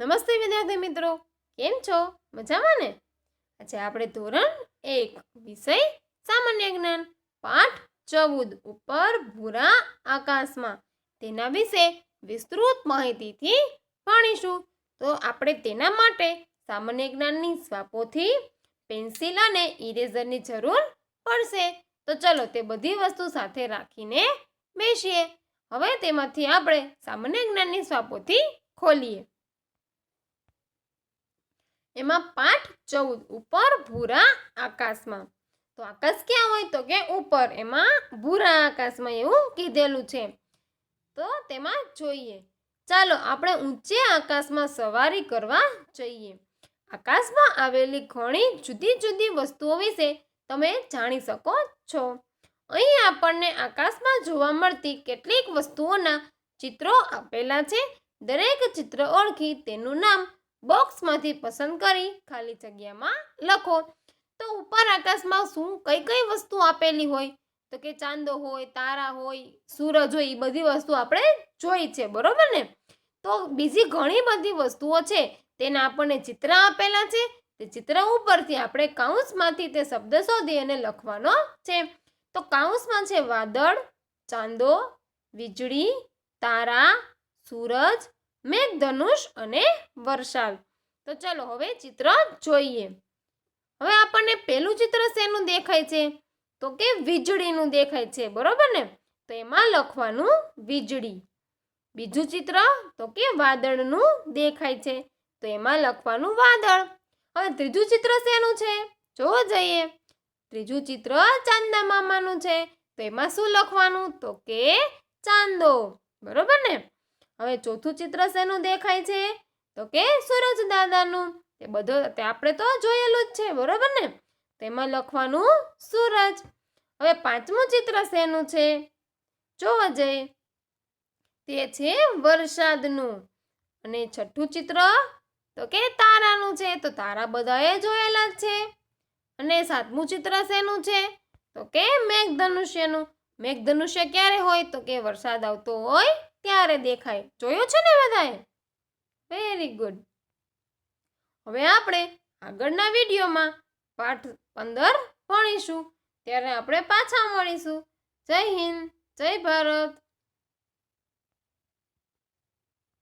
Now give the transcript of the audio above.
નમસ્તે વિદ્યાર્થી મિત્રો, કેમ છો? મજામાં ને? આજે આપણે ધોરણ એક, વિષય સામાન્ય જ્ઞાન, પાઠ ચૌદ ઉપર ભૂરા આકાશમાં. તેના વિશે વિસ્તૃત માહિતીથી ભણીશું. તો આપણે તેના માટે સામાન્ય જ્ઞાનની સ્વાપોથી પેન્સિલ અને ઇરેઝરની જરૂર પડશે. તો ચલો તે બધી વસ્તુ સાથે રાખીને બેસીએ. હવે તેમાંથી આપણે સામાન્ય જ્ઞાનની સ્વાપોથી ખોલીએ. એમાં પાઠ ચૌદ, ઉપર ભૂરા આકાશમાં. તો આકાશ ક્યાં હોય તો કે ઉપર, એમાં ભૂરા આકાશમાં એવું કીધેલું છે. તો તેમાં જોઈએ. ચાલો આપણે ઊંચે આકાશમાં સવારી કરવા જઈએ. આકાશમાં આવેલી ઘણી જુદી જુદી વસ્તુઓ વિશે તમે જાણી શકો છો. અહીં આપણને આકાશમાં જોવા મળતી કેટલીક વસ્તુઓના ચિત્રો આપેલા છે. દરેક ચિત્ર ઓળખી તેનું નામ બોક્સમાંથી પસંદ કરી ખાલી જગ્યામાં લખો. તો ઉપર આકાશમાં શું કઈ કઈ વસ્તુ આપેલી હોય? તો કે ચાંદો હોય, તારા હોય, સૂરજ હોય એ બધી વસ્તુ આપણે જોઈ છે, બરોબર ને? તો બીજી ઘણી બધી વસ્તુઓ છે, તેના આપણને ચિત્ર આપેલા છે. તે ચિત્ર ઉપરથી આપણે કાઉન્સમાંથી તે શબ્દ શોધી અને લખવાનો છે. તો કાઉન્સમાં છે વાદળ, ચાંદો, વીજળી, તારા, સૂરજ મેઘધનુષ અને વરસાદ તો ચલો હવે ચિત્ર જોઈએ. હવે આપણને પહેલું ચિત્ર શેનું દેખાય છે? તો કે વીજળીનું દેખાય છે, બરોબર ને? તો એમાં લખવાનું વીજળી. બીજું ચિત્ર, તો કે વાદળનું દેખાય છે, તો એમાં લખવાનું વાદળ. હવે ત્રીજું ચિત્ર શેનું છે? જો જઈએ. ત્રીજું ચિત્ર ચાંદા મામાનું છે, તો એમાં શું લખવાનું? તો કે ચાંદો, બરોબર ને? હવે ચોથું ચિત્ર શેનું દેખાય છે? તો કે સૂરજ દાદાનું. તે બધો તે આપણે તો જોયેલું જ છે, બરોબર ને? તેમાં લખવાનું સૂરજ. હવે પાંચમું ચિત્ર શેનું છે? જોવા જઈએ તે છે વરસાદનું. અને છઠ્ઠું ચિત્ર તો કે તારાનું છે, તો તારા બધાએ જોયેલા જ છે. અને સાતમું ચિત્ર શેનું છે? તો કે મેઘધનુષ્યનું. મેઘધનુષ્ય ક્યારે હોય? તો કે વરસાદ આવતો હોય ત્યારે દેખાય. જોયું છે ને બધાએ? વેરી ગુડ હવે આપણે આગળના વિડીયોમાં પાઠ પંદર ભણીશું. ત્યારે આપણે પાછા મળીશું. જય હિન્દ, જય ભારત.